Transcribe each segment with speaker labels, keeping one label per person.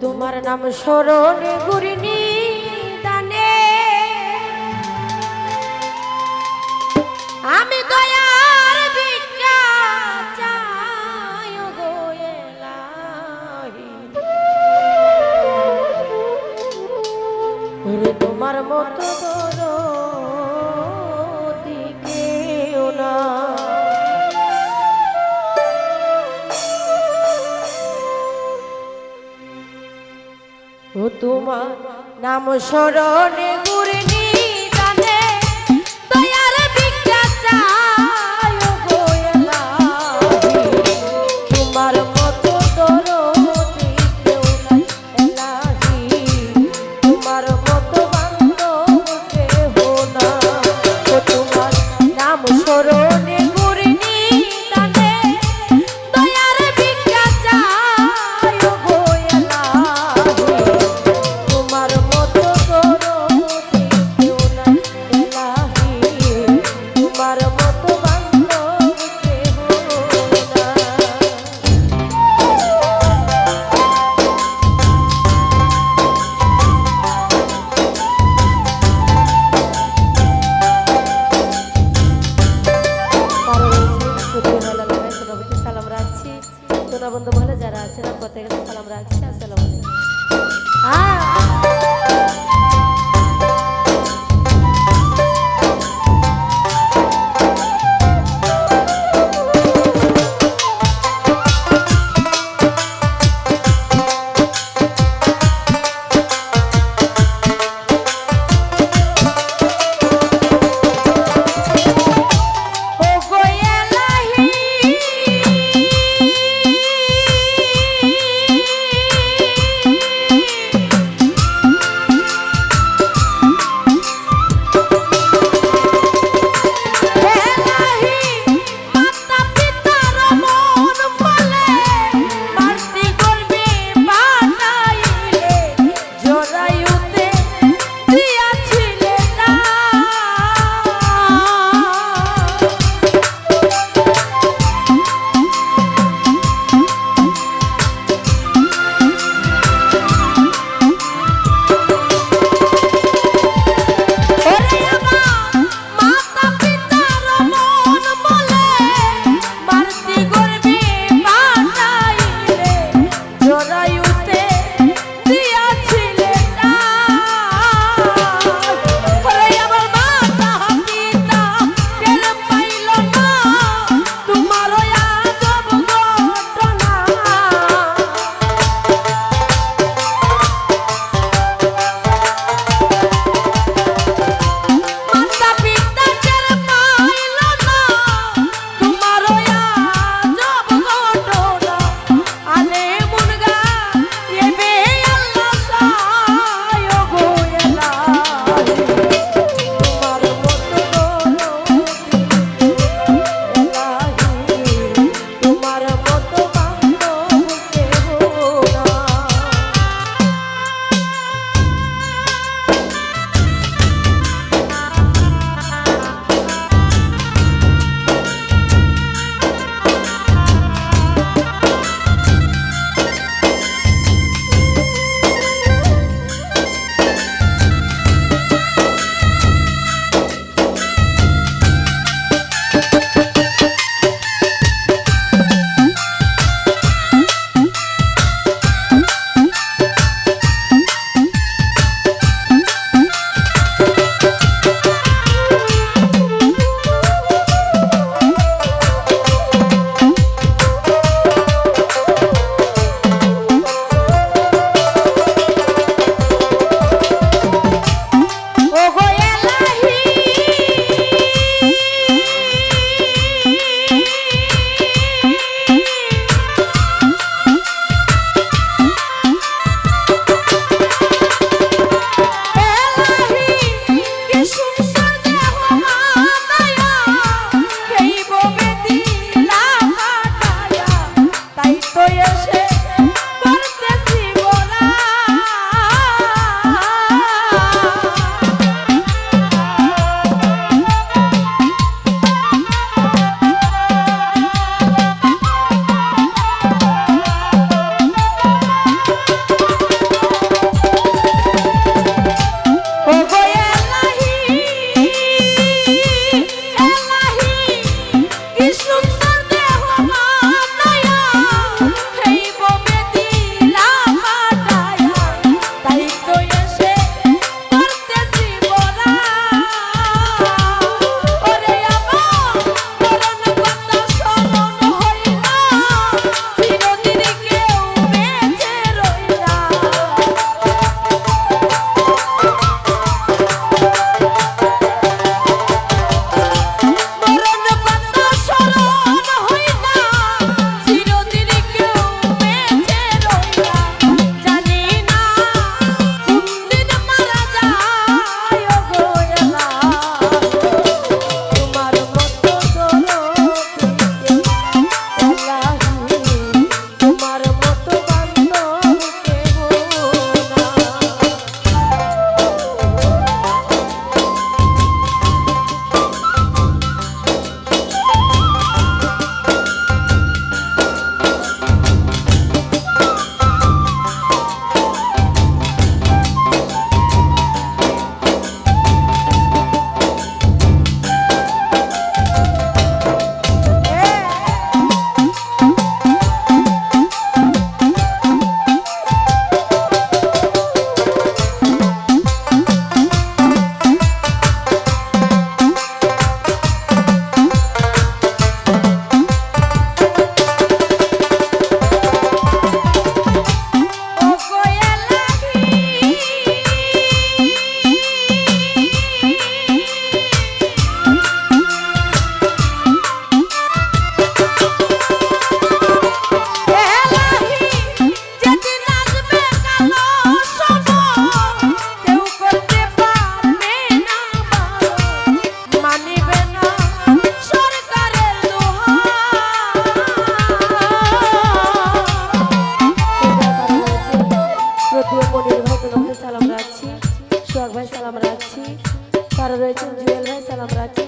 Speaker 1: তোমার নাম স্মরণে গুরিনি তোমার নাম স্মরণে ಸಲ ಗೊತ್ತಾಗಿದೆ ಸಲ ಹಾಕಿ ಆ ಹಾ সালাম রাখছি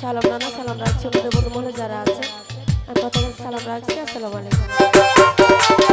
Speaker 1: সালাম নানা, সালাম রাখছি। আমাদের বন্ধু মহলে যারা আছে আমি কথা সালাম রাখছি। আসসালামু আলাইকুম।